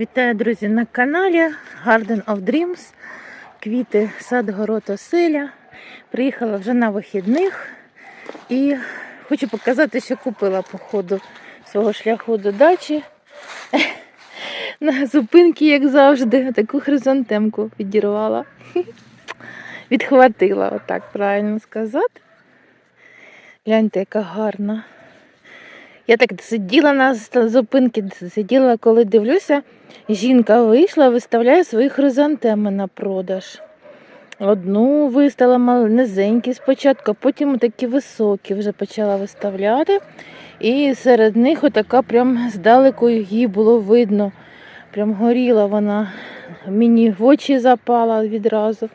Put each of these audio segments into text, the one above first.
Вітаю, друзі, на каналі Garden of Dreams. Квіти сад город оселя. Приїхала вже на вихідних і хочу показати, що купила по ходу свого шляху до дачі. На зупинки, як завжди, таку хризантемку підірвала. Відхватила, отак правильно сказати. Гляньте, яка гарна. Я так сиділа на зупинці, сиділа, коли дивлюся, жінка вийшла, виставляє свої хризантеми на продаж. Одну виставила низенькі спочатку, потім такі високі вже почала виставляти. І серед них отака прям здалеку її було видно. Прям горіла вона, мені в очі запала відразу.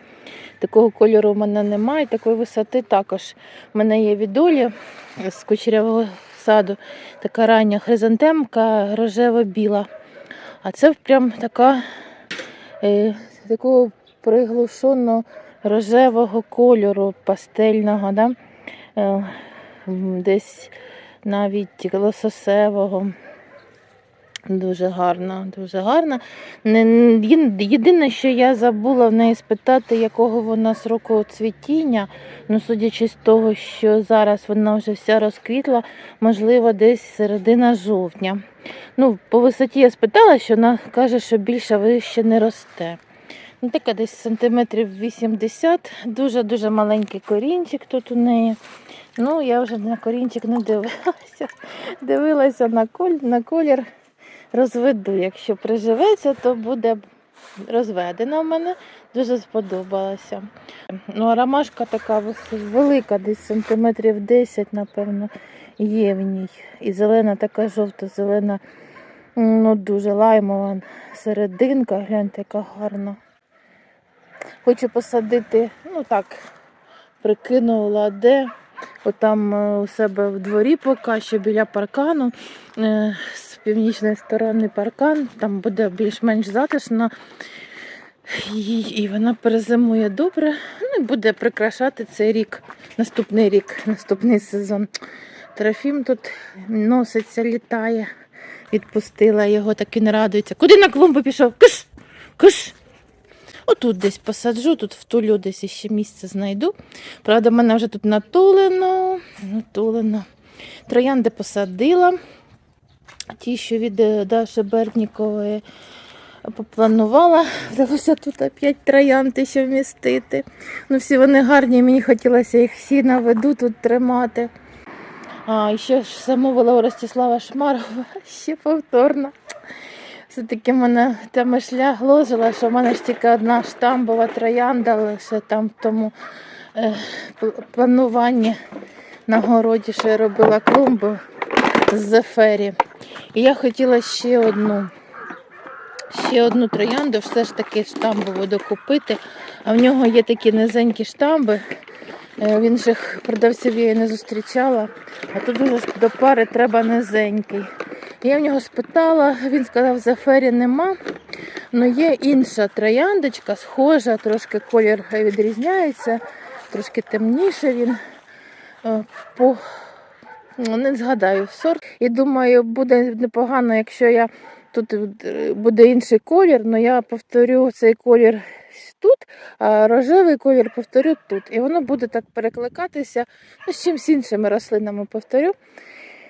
Такого кольору в мене немає, такої висоти також. У мене є відолі з кучерявого саду така рання хризантемка рожево-біла. А це прям така е, такого приглушено рожевого кольору, пастельного, да? е, десь навіть лососевого. Дуже гарна, дуже гарна. Єдине, що я забула в неї спитати, якого вона сроку цвітіння. Ну, судячи з того, що зараз вона вже вся розквітла, можливо, десь середина жовтня. Ну, по висоті я спитала, що вона каже, що більше вище не росте. Ну, така десь сантиметрів 80, дуже-дуже маленький корінчик тут у неї. Ну, я вже на корінчик не дивилася. Дивилася на колір. Розведу. Якщо приживеться, то буде розведена в мене. Дуже сподобалася. Ну, а ромашка така велика, десь сантиметрів 10, напевно, є в ній. І зелена така жовто-зелена, ну дуже лаймова серединка, гляньте, яка гарна. Хочу посадити, ну так, прикинула, де. Отам е, у себе в дворі поки що біля паркану. Північної сторони паркан, там буде більш-менш затишно. І, і вона перезимує добре. Ну і буде прикрашати цей рік, наступний рік, наступний сезон. Трофім тут носиться, літає. Відпустила його, так він радується. Куди на клумбу пішов? Киш! Киш! Отут десь посаджу, тут втулю, десь ще місце знайду. Правда, в мене вже тут натулено, натулено. Троянди посадила. Ті, що від е, Даші Берднікової попланувала. Вдалося тут опять троянди ще вмістити. Ну, всі вони гарні, мені хотілося їх всі на виду тут тримати. А, ще ж замовила у Ростислава Шмарова ще повторно. Все-таки мене та мишля гложила, що в мене ж тільки одна штамбова троянда, лише там в тому е, плануванні на городі, що я робила клумбу зефері. І я хотіла ще одну. Ще одну троянду, все ж таки штамбову докупити. А в нього є такі низенькі штамби. Е, Він же продавців я її не зустрічала. А тут уже ж до пари треба низенький. Я в нього спитала, він сказав, зефері нема. але є інша трояндочка, схожа, трошки колір відрізняється, трошки темніше він. Е, По... ну, Не згадаю сорт. І думаю, буде непогано, якщо я тут е, буде інший колір, але я повторю цей колір тут, а рожевий колір повторю тут. І воно буде так перекликатися ну, з чимось іншими рослинами повторю.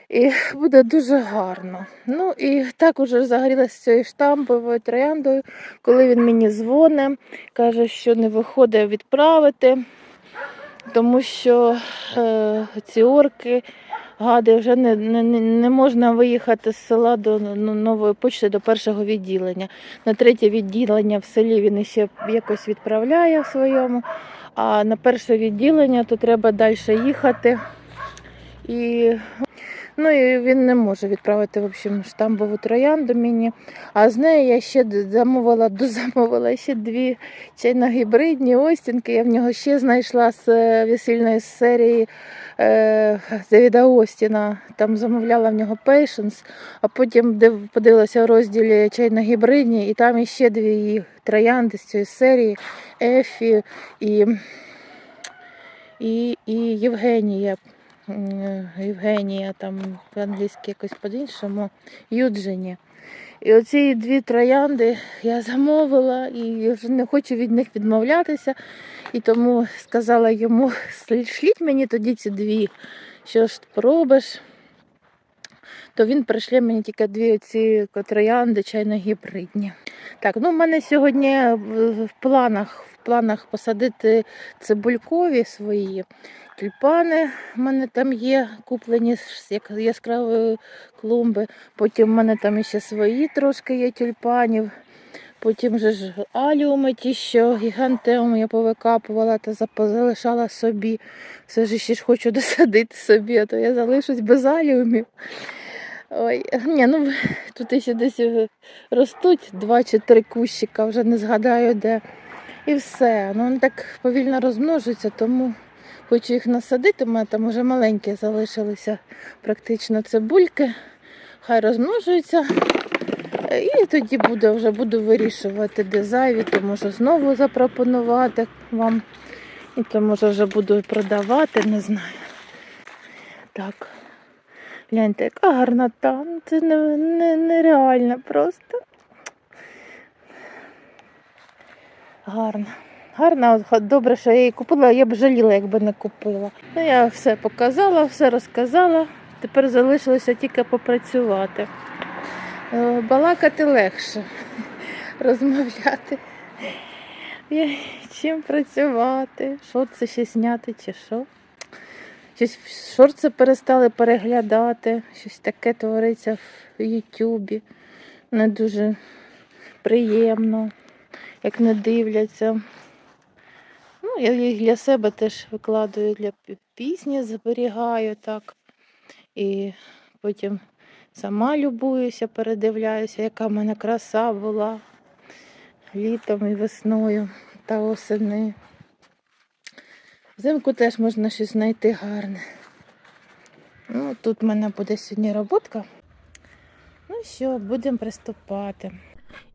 І буде дуже гарно. Ну і так уже загорілася цією штамповою трояндою, коли він мені дзвонить, каже, що не виходить відправити, тому що е, ці орки, гади, вже не, не, не- можна виїхати з села до ну, нової почти до першого відділення. На третє відділення в селі він ще якось відправляє в своєму, а на перше відділення то треба далі їхати. І Ну і він не може відправити в общем, штамбову троянду мені. А з нею я ще замовила, дозамовила ще дві чайно-гібридні остінки. Я в нього ще знайшла з е, весільної серії е, Девіда Остіна. Там замовляла в нього Patience, а потім подивилася в розділі чайно-гібридні, і там іще дві її троянди з цієї серії Ефі і, і, і Євгенія. Євгенія, там по-англійськи якось по-іншому, Юджині. І оці дві троянди я замовила і вже не хочу від них відмовлятися. І тому сказала йому, шліть мені тоді ці дві, що ж пробиш. То він прийшли мені тільки дві оці троянди чайно-гібридні. Так, ну в мене сьогодні в планах, в планах посадити цибулькові свої тюльпани. У мене там є куплені як яскравої клумби. Потім в мене там ще свої трошки є тюльпанів. Потім же ж аліуми ті, що гігантеум я повикапувала та залишала собі. Все ж ще ж хочу досадити собі, а то я залишусь без аліумів. Ой, ні, ну тут ще десь ростуть два чи три кущика, вже не згадаю де. І все. Ну вони так повільно розмножуються, тому хочу їх насадити. У мене там вже маленькі залишилися практично цибульки. Хай розмножуються. І тоді буду, вже буду вирішувати, де зайві, то можу знову запропонувати вам. І то може вже буду продавати, не знаю. Так. Гляньте, яка гарнота. Ну, Це не, не, нереально просто. Гарно, от добре, що я її купила, я б жаліла, якби не купила. Ну, я все показала, все розказала. Тепер залишилося тільки попрацювати. Е, Балакати легше, розмовляти. Чим працювати? Що це ще зняти чи що? Щось шорти перестали переглядати, щось таке твориться в Ютубі. Не дуже приємно, як не дивляться. Ну, я їх для себе теж викладаю для пісні, зберігаю так. І потім сама любуюся, передивляюся, яка в мене краса була літом і весною та осени. Взимку теж можна щось знайти гарне. Ну, тут в мене буде сьогодні роботка. Ну що, будемо приступати.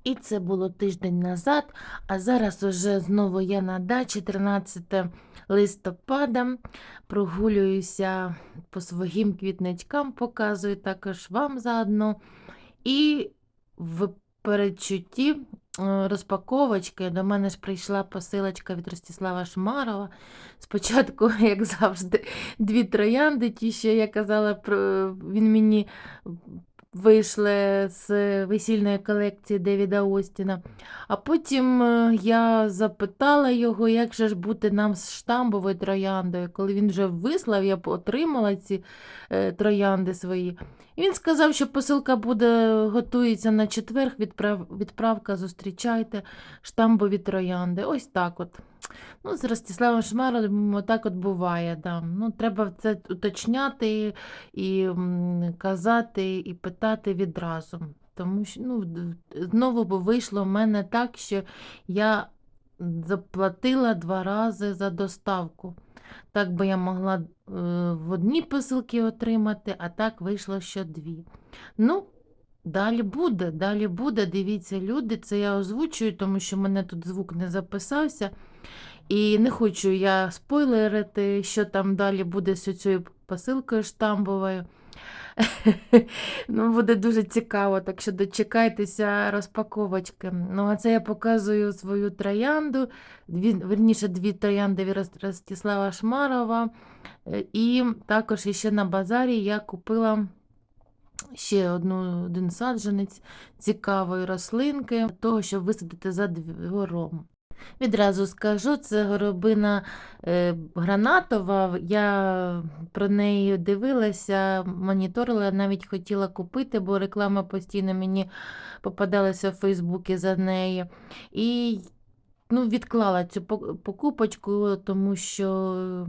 І це було тиждень назад, а зараз уже знову я на дачі 13 листопада. Прогулююся по своїм квітничкам, показую також вам заодно. І в передчутті розпаковочки до мене ж прийшла посилочка від Ростислава Шмарова. Спочатку, як завжди, дві троянди, ті, що я казала, він мені вийшли з весільної колекції Девіда Остіна. А потім е, я запитала його, як же ж бути нам з штамбовою трояндою. Коли він вже вислав, я отримала ці е, троянди свої. Він сказав, що посилка буде готується на четверг, відправ, відправка зустрічайте штамбові троянди. Ось так от. Ну, з Ростиславом Шмаром отак от буває. Да. Ну, треба це уточняти і казати, і питати відразу. Тому що ну, знову вийшло в мене так, що я заплатила два рази за доставку. Так би я могла е, в одні посилки отримати, а так вийшло, що дві. Ну, далі буде, далі буде. Дивіться, люди, це я озвучую, тому що мене тут звук не записався. І не хочу я спойлерити, що там далі буде з цією посилкою штамбовою. Ну, буде дуже цікаво, так що дочекайтеся розпаковочки. Ну, а це я показую свою троянду, дві, верніше, дві троянди Ростислава Шмарова. Е, І також ще на базарі я купила ще одну, один саджанець цікавої рослинки, того, щоб висадити за двором. Відразу скажу, це горобина е, гранатова. Я про неї дивилася, моніторила, навіть хотіла купити, бо реклама постійно мені попадалася в Фейсбуці за неї. І ну, відклала цю покупочку, тому що.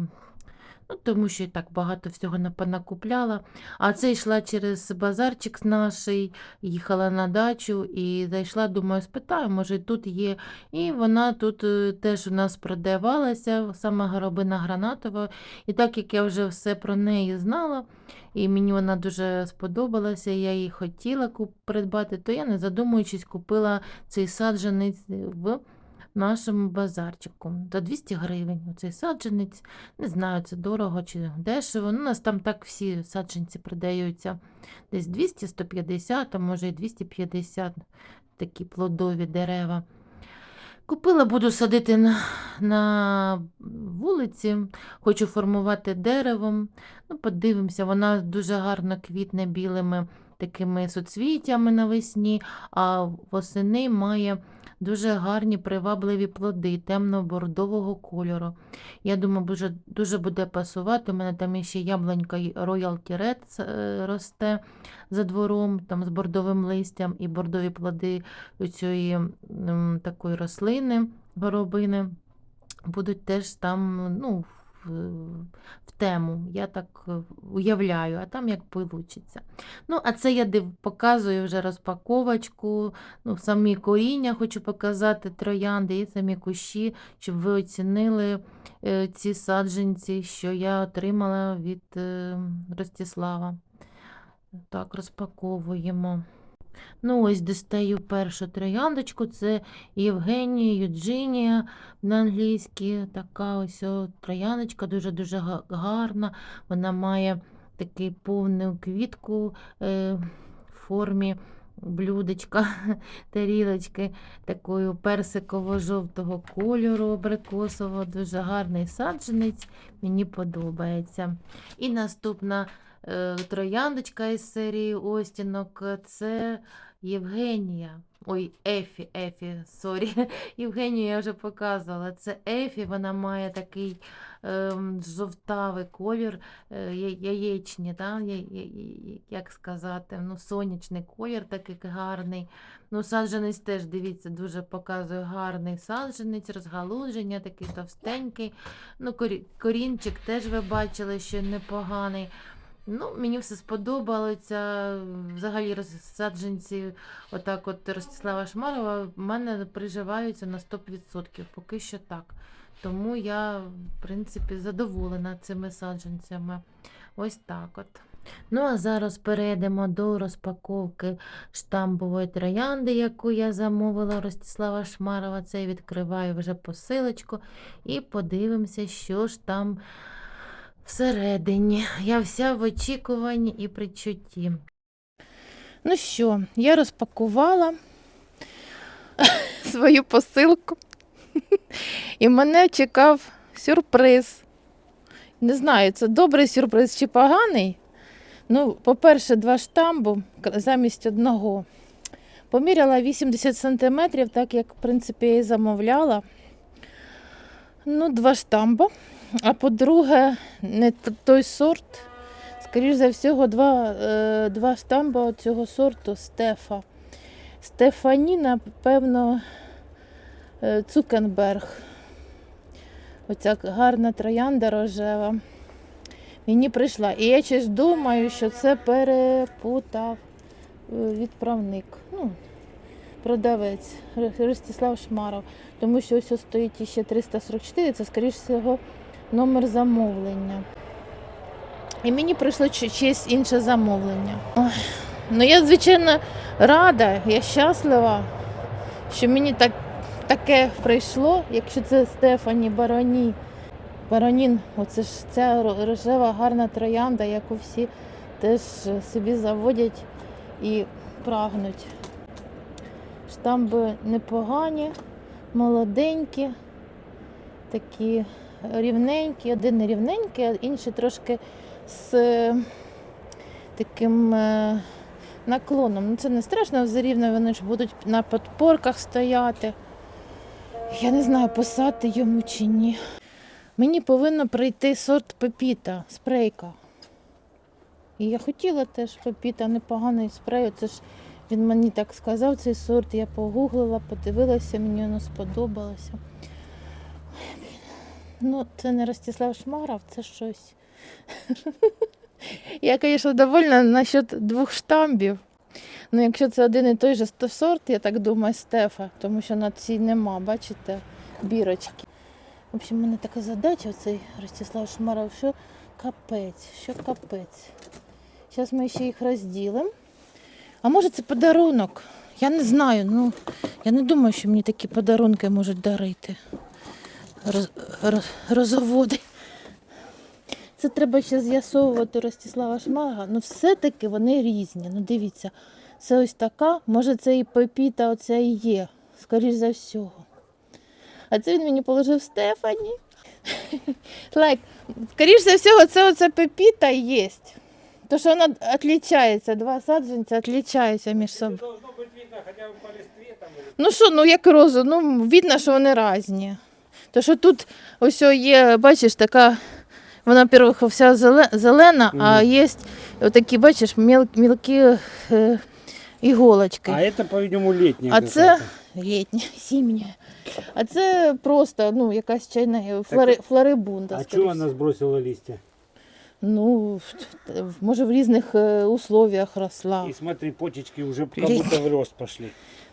Ну, тому що і так багато всього напонакупляла. А це йшла через базарчик наш, їхала на дачу і зайшла, думаю, спитаю, може тут є і вона тут е, теж у нас продавалася, саме горобина гранатова. І так як я вже все про неї знала, і мені вона дуже сподобалася, я її хотіла придбати, то я, не задумуючись, купила цей саджанець в нашому базарчику. За 200 гривень оцей саджанець. Не знаю, це дорого чи дешево. Ну, у нас там так всі саджанці продаються. Десь 200-150, а може і 250 такі плодові дерева. Купила, буду садити на, на вулиці, хочу формувати деревом. Ну, подивимося, вона дуже гарно квітне білими такими соцвітями навесні, а восени має дуже гарні привабливі плоди темно-бордового кольору. Я думаю, дуже, дуже буде пасувати. У мене там ще яблунька Royal е, росте за двором, там з бордовим листям і бордові плоди цієї такої рослини, горобини, будуть теж там, ну, в, тему. Я так е, уявляю, а там як вийде. Ну, а це я показую вже розпаковочку. Ну, самі коріння хочу показати, троянди і самі кущі, щоб ви оцінили е, ці саджанці, що я отримала від е, Ростислава. Так, розпаковуємо. Ну, ось достаю першу трояндочку. Це Євгенія Юджинія на англійській. Така ось трояндочка, дуже-дуже гарна. Вона має такий повну квітку е, в формі блюдечка, тарілочки, такою персиково-жовтого кольору, абрикосового, дуже гарний саджанець. Мені подобається. І наступна трояндочка із серії Остінок це Євгенія. Ой, Ефі, Ефі, сорі. Євгенію я вже показувала. Це Ефі, вона має такий ем, жовтавий колір, е, яєчні, да? я- я- як сказати, ну, сонячний колір такий гарний. Ну, саджанець теж, дивіться, дуже показує гарний саджанець, розгалудження, такий товстенький. Ну, корінчик теж ви бачили, що непоганий. Ну, мені все сподобалося. Взагалі розсадженці, отак от Ростислава Шмарова, в мене приживаються на 100%. Поки що так. Тому я, в принципі, задоволена цими саджанцями. Ось так от. Ну, а зараз перейдемо до розпаковки штамбової троянди, яку я замовила Ростислава Шмарова. Це я відкриваю вже посилочку і подивимося, що ж там всередині. Я вся в очікуванні і причутті. Ну що, я розпакувала свою посилку. І мене чекав сюрприз. Не знаю, це добрий сюрприз чи поганий. Ну, по-перше, два штамбу замість одного. Поміряла 80 см, так як, в принципі, я і замовляла. Ну, два штамба. А по-друге, не той сорт. Скоріш за всього, два, е, два штамба цього сорту Стефа. Стефані, напевно, е, Цукенберг. Оця гарна троянда рожева. Мені прийшла. І я щось думаю, що це перепутав е, відправник. Ну, продавець Ростислав Шмаров. Тому що ось стоїть ще 344, це, скоріш всього, номер замовлення. І мені прийшло чиєсь інше замовлення. Ну я, звичайно, рада, я щаслива, що мені так, таке прийшло, якщо це Стефані Бароні. Баронін, оце ж ця рожева гарна троянда, яку всі теж собі заводять і прагнуть. Штамби непогані, молоденькі, такі рівненькі, один рівненький, а інший трошки з е, таким е, наклоном. Ну, це не страшно, все рівно вони ж будуть на подпорках стояти. Я не знаю, писати йому чи ні. Мені повинно прийти сорт пепіта, спрейка. І я хотіла теж пепіта, непоганий спрей. Це ж він мені так сказав, цей сорт. Я погуглила, подивилася, мені воно сподобалося. Ну, це не Ростислав Шмаров, це щось. Я, звісно, довольна насчет двох штамбів. Ну, якщо це один і той же сорт, я так думаю, Стефа, тому що на цій нема, бачите, бірочки. В общем, у мене така задача, цей Ростислав Шмаров, що капець, що капець. Зараз ми ще їх розділимо. А може це подарунок? Я не знаю. Ну, Я не думаю, що мені такі подарунки можуть дарити. Роз, роз, розоводи. Це треба ще з'ясовувати у Ростислава Шмага. Ну, все-таки вони різні. Ну, дивіться, це ось така, може, це і пепіта, оце і є, скоріш за всього. А це він мені положив Стефані. Лайк, скоріш за всього, це оце пепіта є. То, що вона відрізняється, два саджанця відрізняються між собою. Видно по там Ну що, ну як розу, ну видно, що вони різні. То що тут ось є, бачиш, така, вона, во-первых, вся зеле- зелена, а є отакі, бачиш, мілкі е, іголочки. А це, по-видимому, літні. А це літня, зимня. А це просто ну, якась чайна флори, флорибунда. А чого вона збросила листья? Ну, може, в різних е, условиях росла. И смотри, почечки уже как Летняя. будто в рост пошли.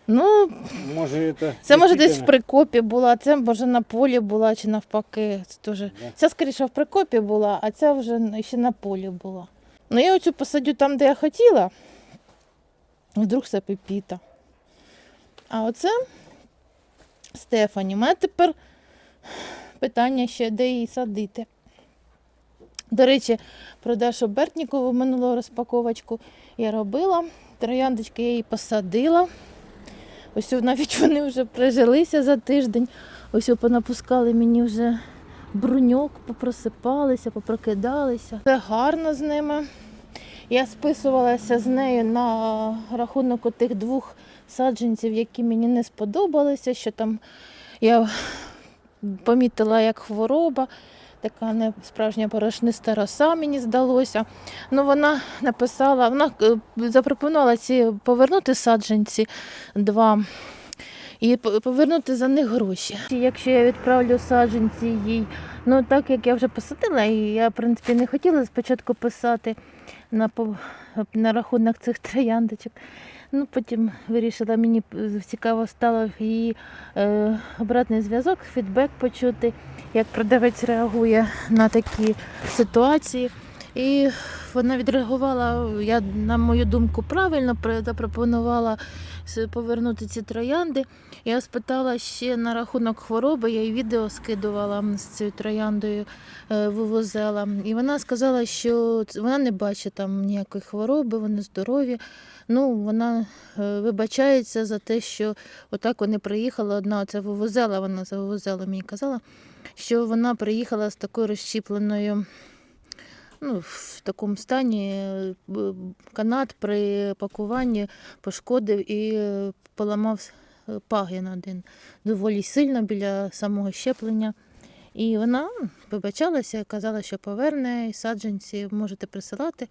Ну, Может это... Це може десь в прикопі була, це може на полі була чи навпаки. Це теж. Да. Ця скоріше в прикопі була, а ця вже ще на полі була. Ну я оцю посадю там, де я хотіла. Вдруг це пепіта. А оце Стефані. У мене тепер питання ще, де її садити. До речі, про Дашу Бертнікову минулу розпаковочку я робила. Трояндочки я її посадила. Ось навіть вони вже прижилися за тиждень. Ось понапускали мені вже бруньок, попросипалися, попрокидалися. Це гарно з ними. Я списувалася з нею на рахунок тих двох саджанців, які мені не сподобалися, що там я помітила як хвороба, така не справжня порошниста роса, мені здалося. Ну, вона написала, вона е, запропонувала ці повернути саджанці два і повернути за них гроші. Якщо я відправлю саджанці їй, ну так як я вже посадила, і я в принципі не хотіла спочатку писати на, на рахунок цих трояндочок. Ну, потім вирішила, мені цікаво стало її е, обратний зв'язок, фідбек почути, як продавець реагує на такі ситуації. І вона відреагувала, я, на мою думку, правильно запропонувала повернути ці троянди. Я спитала ще на рахунок хвороби, я їй відео скидувала з цією трояндою е, вивозила. І вона сказала, що вона не бачить там ніякої хвороби, вони здорові. Ну, вона е, вибачається за те, що отак вони приїхали. Одна оця вивозила, вона за вивозила мені казала, що вона приїхала з такою розщіпленою. Ну, в такому стані е, канат при пакуванні пошкодив і е, поламав е, пагін один доволі сильно біля самого щеплення. І вона вибачалася, казала, що поверне і саджанці можете присилати.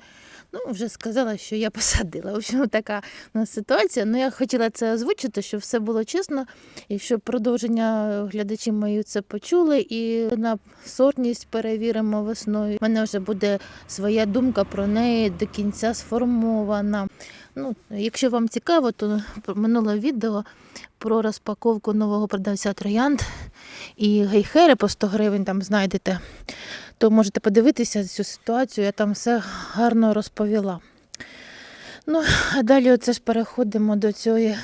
Ну, вже сказала, що я посадила. В общем, така у нас ситуація. Ну, я хотіла це озвучити, щоб все було чесно, і щоб продовження е, глядачі мої це почули. І на сортність перевіримо весною. У мене вже буде своя думка про неї до кінця сформована. Ну, якщо вам цікаво, то минуле відео про розпаковку нового продавця троянд і гейхери по 100 гривень там знайдете, то можете подивитися цю ситуацію, я там все гарно розповіла. Ну, а далі оце ж переходимо до цієї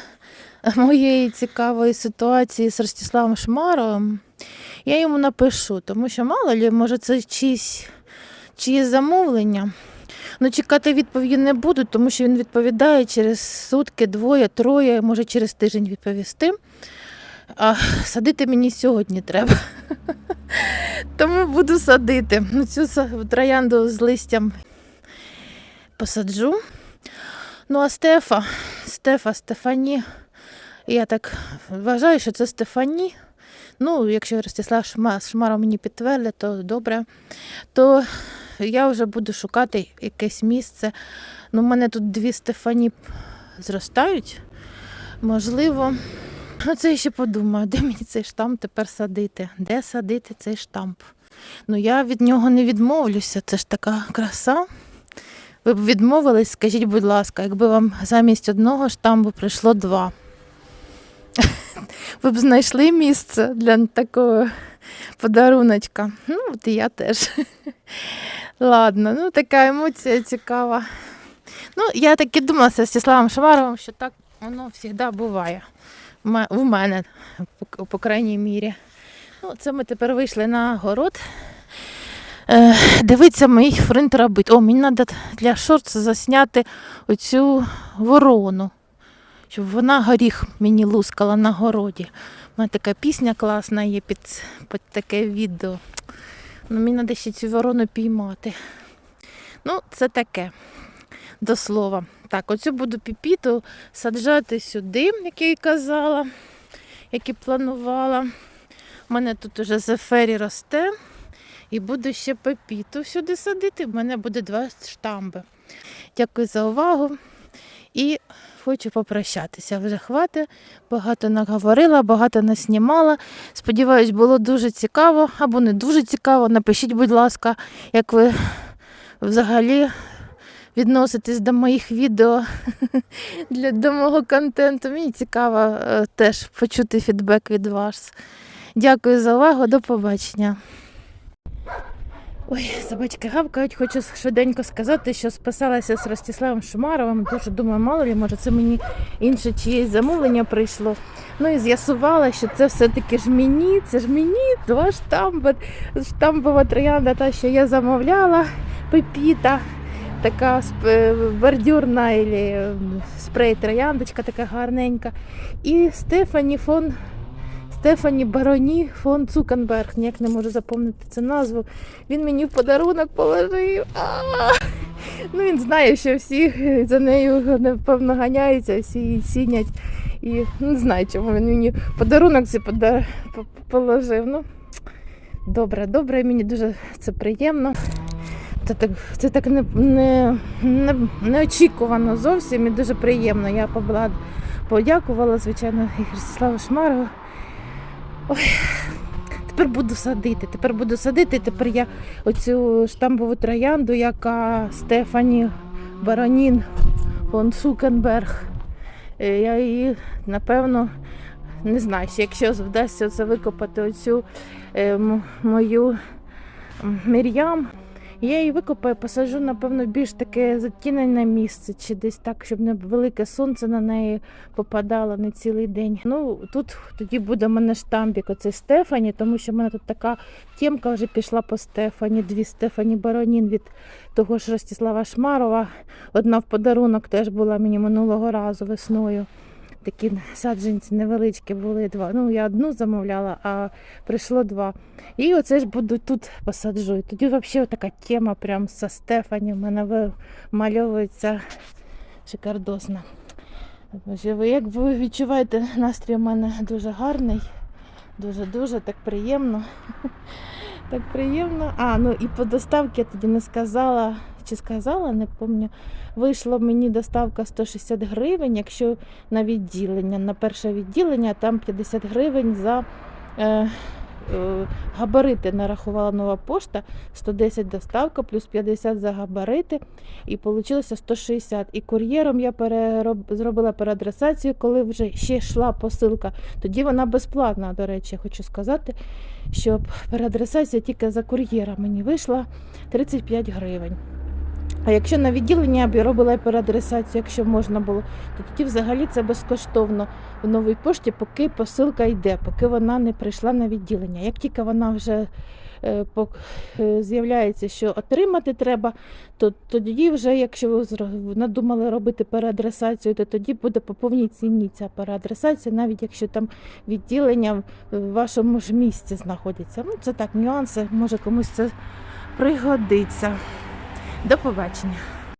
моєї цікавої ситуації з Ростиславом Шмаровим. Я йому напишу, тому що мало лі, може, це чиїсь, чиїсь замовлення. Ну, чекати відповіді не буду, тому що він відповідає через сутки, двоє, троє, може через тиждень відповісти. А садити мені сьогодні треба. Тому буду садити. Ну, Цю троянду з листям посаджу. Ну, а Стефа, Стефа, Стефані, я так вважаю, що це Стефані. Ну, якщо Ростислав Шма- Шмаров мені підтвердить, то добре. То я вже буду шукати якесь місце. Ну, в мене тут дві Стефані зростають. Можливо. Ну, це я ще подумаю, де мені цей штамп тепер садити? Де садити цей штамп? Ну, я від нього не відмовлюся, це ж така краса. Ви б відмовились, скажіть, будь ласка, якби вам замість одного штампу прийшло два. Ви б знайшли місце для такого подаруночка. Ну, от і я теж. Ладно, ну така емоція цікава. Ну, я так і думала з Стіславом Шамаровим, що так Воно завжди буває. В мене, по, крайній мірі. Ну, це ми тепер вийшли на город. Е, дивиться мій фринт робить. О, мені треба для шортс засняти оцю ворону. Щоб вона горіх мені лускала на городі. У мене така пісня класна є під, під таке відео. Ну, мені треба ще цю ворону піймати. Ну, це таке. До слова. Так, оцю буду піпіту саджати сюди, як я і казала, як і планувала. У мене тут уже зефері росте. І буду ще пепіту сюди садити. У мене буде два штамби. Дякую за увагу. І хочу попрощатися. Вже хватить. Багато наговорила, багато наснімала. Сподіваюсь, було дуже цікаво або не дуже цікаво. Напишіть, будь ласка, як ви взагалі відноситесь до моїх відео для до мого контенту. Мені цікаво е, теж почути фідбек від вас. Дякую за увагу, до побачення. Ой, собачки гавкають. Хочу швиденько сказати, що списалася з Ростиславом Шумаровим. Дуже думаю, мало лі, може, це мені інше чиєсь замовлення прийшло. Ну і з'ясувала, що це все-таки ж мені, це ж мені, два штамби, штамбова троянда, та, що я замовляла, пепіта, така бордюрна ілі, спрей трояндочка така гарненька. І Стефані фон. Стефані Бароні фон Цукенберг, ніяк не можу запам'ятати цю назву. Він мені в подарунок положив. А! Ну, він знає, що всі за нею напевно ганяються, всі її цінять. І не знаю, чому він мені подарунок цей пода- по- положив. Ну, добре, добре, мені дуже це приємно. Це так, це так не, не, не, неочікувано зовсім і дуже приємно. Я побла- подякувала, звичайно, і Ростиславу Шмарову. Ой, тепер буду садити. Тепер буду садити. Тепер я оцю штамбову троянду, яка Стефані Баронін фон Цукенберг. е, Я її, напевно, не знаю, якщо вдасться це викопати оцю е, мою Мір'ям. Я її викопаю, посаджу, напевно, більш таке затінене місце, чи десь так, щоб не велике сонце на неї попадало не цілий день. Ну тут тоді буде в мене штамбік оцей Стефані, тому що в мене тут така тємка вже пішла по Стефані, дві Стефані Баронін від того ж Ростислава Шмарова. Одна в подарунок теж була мені минулого разу весною. Такі саджанці невеличкі були два. Ну, я одну замовляла, а прийшло два. І оце ж буду тут посаджу. І тоді взагалі така тема прям со Стефані в мене вимальовується шикардосна. Ви- Як ви відчуваєте, настрій у мене дуже гарний, дуже-дуже так приємно. Так приємно. А, ну і по доставці я тоді не сказала, чи сказала, не пам'ятаю. Вийшла мені доставка 160 гривень, якщо на відділення, на перше відділення, там 50 гривень за е, габарити нарахувала нова пошта, 110 доставка, плюс 50 за габарити, і вийшло 160. І кур'єром я перероб, зробила переадресацію, коли вже ще йшла посилка. Тоді вона безплатна, до речі, хочу сказати, що переадресація тільки за кур'єра мені вийшла 35 гривень. А якщо на відділення я б робила переадресацію, якщо можна було, то тоді взагалі це безкоштовно в новій пошті, поки посилка йде, поки вона не прийшла на відділення. Як тільки вона вже е, е, з'являється, що отримати треба, то тоді вже, якщо ви надумали робити переадресацію, то тоді буде по повній ціні ця переадресація, навіть якщо там відділення в вашому ж місці знаходиться. Ну, це так, нюанси, може комусь це пригодиться. До побачення.